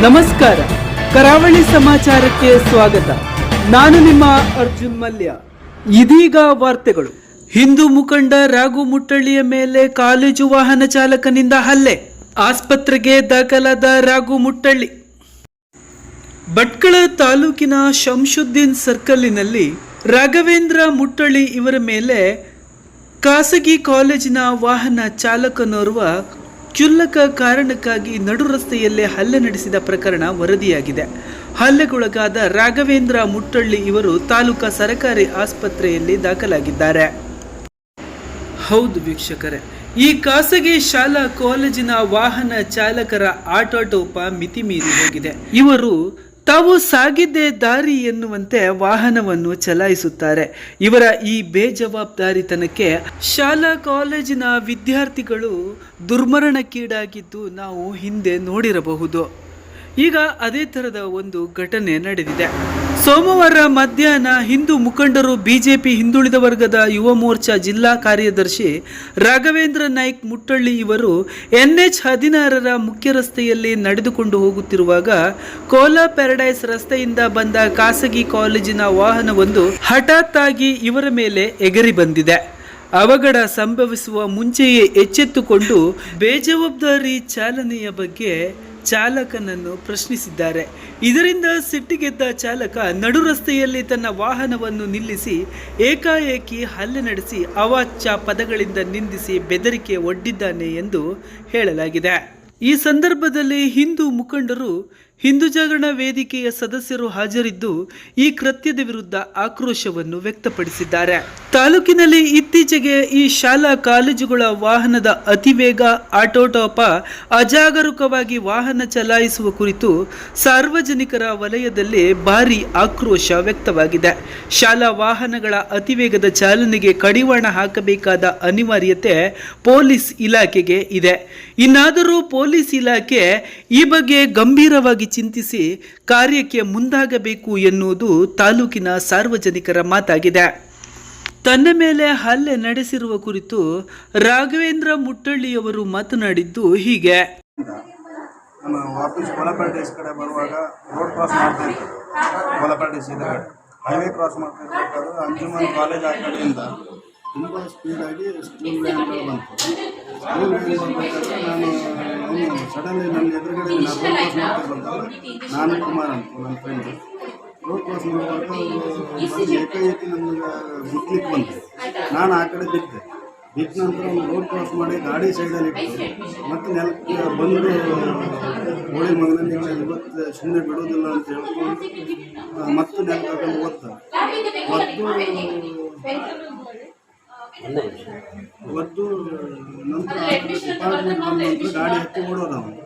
ನಮಸ್ಕಾರ. ಕರಾವಳಿ ಸಮಾಚಾರಕ್ಕೆ ಸ್ವಾಗತ. ನಾನು ನಿಮ್ಮ ಅರ್ಜುನ್ ಮಲ್ಯ. ಇದೀಗ ವಾರ್ತೆಗಳು. ಹಿಂದೂ ಮುಖಂಡ ರಾಘು ಮುಟ್ಟಳ್ಳಿಯ ಮೇಲೆ ಕಾಲೇಜು ವಾಹನ ಚಾಲಕನಿಂದ ಹಲ್ಲೆ. ಆಸ್ಪತ್ರೆಗೆ ದಾಖಲಾದ ರಾಘು ಮುಟ್ಟಳ್ಳಿ. ಭಟ್ಕಳ ತಾಲೂಕಿನ ಶಂಶುದ್ದೀನ್ ಸರ್ಕಲ್ಲಿನಲ್ಲಿ ರಾಘವೇಂದ್ರ ಮುಟ್ಟಳ್ಳಿ ಇವರ ಮೇಲೆ ಖಾಸಗಿ ಕಾಲೇಜಿನ ವಾಹನ ಚಾಲಕನೋರ್ವ ಕ್ಷುಲ್ಲಕ ಕಾರಣಕ್ಕಾಗಿ ನಡು ರಸ್ತೆಯಲ್ಲೇ ಹಲ್ಲೆ ನಡೆಸಿದ ಪ್ರಕರಣ ವರದಿಯಾಗಿದೆ. ಹಲ್ಲೆಗೊಳಗಾದ ರಾಘವೇಂದ್ರ ಮುಟ್ಟಳ್ಳಿ ಇವರು ತಾಲೂಕಾ ಸರಕಾರಿ ಆಸ್ಪತ್ರೆಯಲ್ಲಿ ದಾಖಲಾಗಿದ್ದಾರೆ. ಹೌದು ವೀಕ್ಷಕರೇ, ಈ ಖಾಸಗಿ ಶಾಲಾ ಕಾಲೇಜಿನ ವಾಹನ ಚಾಲಕರ ಆಟೋಟೋಪ ಮಿತಿ ಮೀರಿ ಹೋಗಿದೆ. ಇವರು ತಾವು ಸಾಗಿದ್ದೇ ದಾರಿ ಎನ್ನುವಂತೆ ವಾಹನವನ್ನು ಚಲಾಯಿಸುತ್ತಾರೆ. ಇವರ ಈ ಬೇಜವಾಬ್ದಾರಿತನಕ್ಕೆ ಶಾಲಾ ಕಾಲೇಜಿನ ವಿದ್ಯಾರ್ಥಿಗಳು ದುರ್ಮರಣಕ್ಕೀಡಾಗಿದ್ದು ನಾವು ಹಿಂದೆ ನೋಡಿರಬಹುದು. ಈಗ ಅದೇ ಥರದ ಒಂದು ಘಟನೆ ನಡೆದಿದೆ. ಸೋಮವಾರ ಮಧ್ಯಾಹ್ನ ಹಿಂದೂ ಮುಖಂಡರು ಬಿಜೆಪಿ ಹಿಂದುಳಿದ ವರ್ಗದ ಯುವ ಮೋರ್ಚಾ ಜಿಲ್ಲಾ ಕಾರ್ಯದರ್ಶಿ ರಾಘವೇಂದ್ರ ನಾಯ್ಕ್ ಮುಟ್ಟಳ್ಳಿ ಇವರು ಎನ್ಎಚ್ ಹದಿನಾರರ ಮುಖ್ಯ ರಸ್ತೆಯಲ್ಲಿ ನಡೆದುಕೊಂಡು ಹೋಗುತ್ತಿರುವಾಗ ಕೋಲಾ ಪ್ಯಾರಡೈಸ್ ರಸ್ತೆಯಿಂದ ಬಂದ ಖಾಸಗಿ ಕಾಲೇಜಿನ ವಾಹನವೊಂದು ಹಠಾತ್ ಆಗಿ ಇವರ ಮೇಲೆ ಎಗರಿ ಬಂದಿದೆ. ಅವಘಡ ಸಂಭವಿಸುವ ಮುಂಚೆಯೇ ಎಚ್ಚೆತ್ತುಕೊಂಡು ಬೇಜವಾಬ್ದಾರಿ ಚಾಲನೆಯ ಬಗ್ಗೆ ಚಾಲಕನನ್ನು ಪ್ರಶ್ನಿಸಿದ್ದಾರೆ. ಇದರಿಂದ ಸಿಟ್ಟಿಗೆದ್ದ ಚಾಲಕ ನಡು ರಸ್ತೆಯಲ್ಲಿ ತನ್ನ ವಾಹನವನ್ನು ನಿಲ್ಲಿಸಿ ಏಕಾಏಕಿ ಹಲ್ಲೆ ನಡೆಸಿ ಅವಾಚ್ಯ ಪದಗಳಿಂದ ನಿಂದಿಸಿ ಬೆದರಿಕೆ ಒಡ್ಡಿದ್ದಾನೆ ಎಂದು ಹೇಳಲಾಗಿದೆ. ಈ ಸಂದರ್ಭದಲ್ಲಿ ಹಿಂದೂ ಮುಖಂಡರು ಹಿಂದೂ ಜಾಗರಣ ವೇದಿಕೆಯ ಸದಸ್ಯರು ಹಾಜರಿದ್ದು ಈ ಕೃತ್ಯದ ವಿರುದ್ಧ ಆಕ್ರೋಶವನ್ನು ವ್ಯಕ್ತಪಡಿಸಿದ್ದಾರೆ. ತಾಲೂಕಿನಲ್ಲಿ ಇತ್ತೀಚೆಗೆ ಈ ಶಾಲಾ ಕಾಲೇಜುಗಳ ವಾಹನದ ಅತಿವೇಗ, ಆಟೋಟೋಪ, ಅಜಾಗರೂಕವಾಗಿ ವಾಹನ ಚಲಾಯಿಸುವ ಕುರಿತು ಸಾರ್ವಜನಿಕರ ವಲಯದಲ್ಲಿ ಭಾರಿ ಆಕ್ರೋಶ ವ್ಯಕ್ತವಾಗಿದೆ. ಶಾಲಾ ವಾಹನಗಳ ಅತಿವೇಗದ ಚಾಲನೆಗೆ ಕಡಿವಾಣ ಹಾಕಬೇಕಾದ ಅನಿವಾರ್ಯತೆ ಪೊಲೀಸ್ ಇಲಾಖೆಗೆ ಇದೆ. ಇನ್ನಾದರೂ ಪೊಲೀಸ್ ಇಲಾಖೆ ಈ ಬಗ್ಗೆ ಗಂಭೀರವಾಗಿ ಚಿಂತಿಸಿ ಕಾರ್ಯಕ್ಕೆ ಮುಂದಾಗಬೇಕು ಎನ್ನುವುದು ತಾಲೂಕಿನ ಸಾರ್ವಜನಿಕರ ಮಾತಾಗಿದೆ. ತನ್ನ ಮೇಲೆ ಹಲ್ಲೆ ನಡೆಸಿರುವ ಕುರಿತು ರಾಘವೇಂದ್ರ ಮುಟ್ಟಳ್ಳಿಯವರು ಮಾತನಾಡಿದ್ದು ಹೀಗೆ. ನಾನು ವಾಪಸ್ ಕೋಲಪೇಟೆಸ್ ಕಡೆ ಬರುವಾಗ ರೋಡ್ ಕ್ರಾಸ್ ಮಾಡ್ತಾ ಇದ್ದೆ ಕೋಲಪೇಟೆಸ್ ಎದುರುಗಡೆ ಹೈವೇ ಕ್ರಾಸ್ ಮಾಡ್ತಾ ಇರ್ಬೇಕಾದ್ರೆ ಅಂಜುಮನ್ ಕಾಲೇಜ್ ಆ ಕಡೆಯಿಂದ ತುಂಬ ಸ್ಪೀಡಾಗಿ ಸ್ಕೂಲ್ ವ್ಯಾನ್ಗಳು ಬಂತು. ನಾನು ಸಡನ್ಲಿ ನನ್ನ ಎದುರುಗಡೆ ನಾನು ಕುಮಾರ್ ಅಂತ ನನ್ನ ಫ್ರೆಂಡ್ ರೋಡ್ ಕ್ರಾಸ್ ಮಾಡುವಾಗ ಏಕಾಏಕಿ ನಮ್ಗೆ ಗುದ್ಲಿಕ್ಕೆ ಬಂತು ನಾನು ಆ ಕಡೆ ಬಿದ್ದೆ ಬಿದ್ದ ನಂತರ ಒಂದು ರೋಡ್ ಕ್ರಾಸ್ ಮಾಡಿ ಗಾಡಿ ಸೈಡಲ್ಲಿ ಇಟ್ಟು ಮತ್ತು ನೆಲಕ್ಕೆ ಬಂದು ಹೋಳಿ ಮಗನಲ್ಲಿ ಇವತ್ತು ಸುಮ್ಮನೆ ಬಿಡೋದಿಲ್ಲ ಅಂತ ಹೇಳ್ಕೊಂಡು ಮತ್ತು ನೆಲಕ್ಕೆ ಹಾಕೊಂಡು ಒತ್ತ ಒದ್ದು ಒದ್ದು ನಂತರ ಡಿಪಾರ್ಟ್ಮೆಂಟ್ ಬಂದ ನಂತರ ಗಾಡಿ ಹತ್ತಿ ಓಡೋದು ಅವನು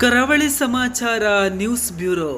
ಕರಾವಳಿ ಸಮಾಚಾರ ನ್ಯೂಸ್ ಬ್ಯೂರೋ